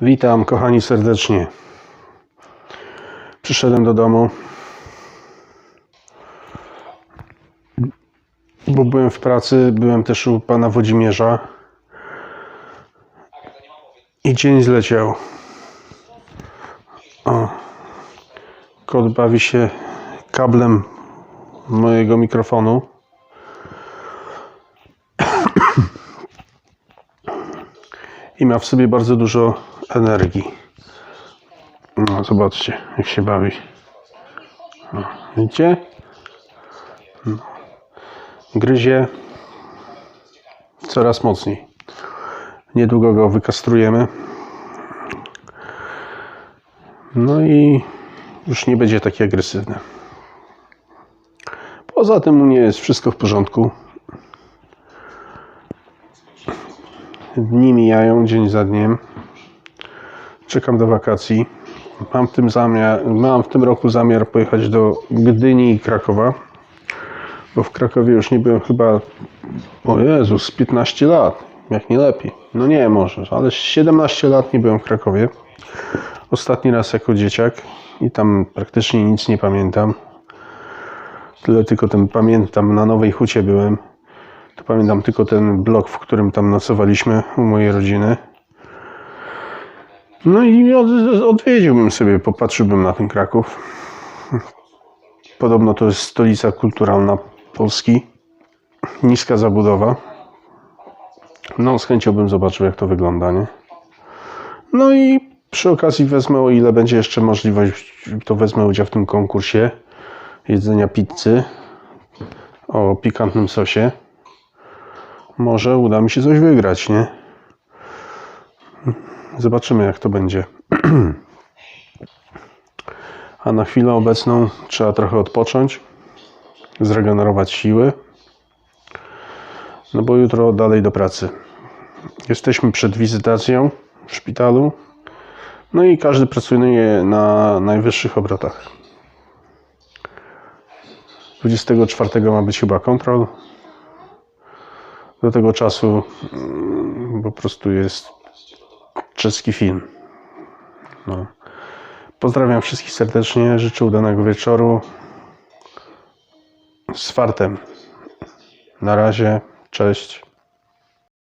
Witam, kochani, serdecznie. Przyszedłem do domu, bo byłem w pracy, byłem też u pana Włodzimierza i dzień zleciał. O, kot bawi się kablem mojego mikrofonu. i ma w sobie bardzo dużo energii. No, zobaczcie, jak się bawi. No, widzicie? No. Gryzie coraz mocniej. Niedługo go wykastrujemy. No i już nie będzie taki agresywny. Poza tym u mnie jest wszystko w porządku. Dni mijają dzień za dniem. Czekam do wakacji. Mam w tym, zamiar, mam w tym roku zamiar pojechać do Gdyni i Krakowa. Bo w Krakowie już nie byłem chyba, o Jezus, z 15 lat. Jak nie lepiej. No nie może, ale 17 lat nie byłem w Krakowie. Ostatni raz jako dzieciak i tam praktycznie nic nie pamiętam. Tyle tylko ten pamiętam, na Nowej Hucie byłem. To pamiętam tylko ten blok, w którym tam nocowaliśmy u mojej rodziny. No i od, odwiedziłbym sobie, popatrzyłbym na ten Kraków. Podobno to jest stolica kulturalna Polski. Niska zabudowa. No, z chęcią bym zobaczył, jak to wygląda, nie? No i przy okazji wezmę, o ile będzie jeszcze możliwość, to wezmę udział w tym konkursie jedzenia pizzy o pikantnym sosie może uda mi się coś wygrać, nie? Zobaczymy, jak to będzie. A na chwilę obecną trzeba trochę odpocząć, zregenerować siły, no bo jutro dalej do pracy. Jesteśmy przed wizytacją w szpitalu, no i każdy pracuje na najwyższych obrotach. 24 ma być chyba kontrol, do tego czasu mm, po prostu jest czeski film. No. Pozdrawiam wszystkich serdecznie, życzę udanego wieczoru. Z fartem. Na razie, cześć.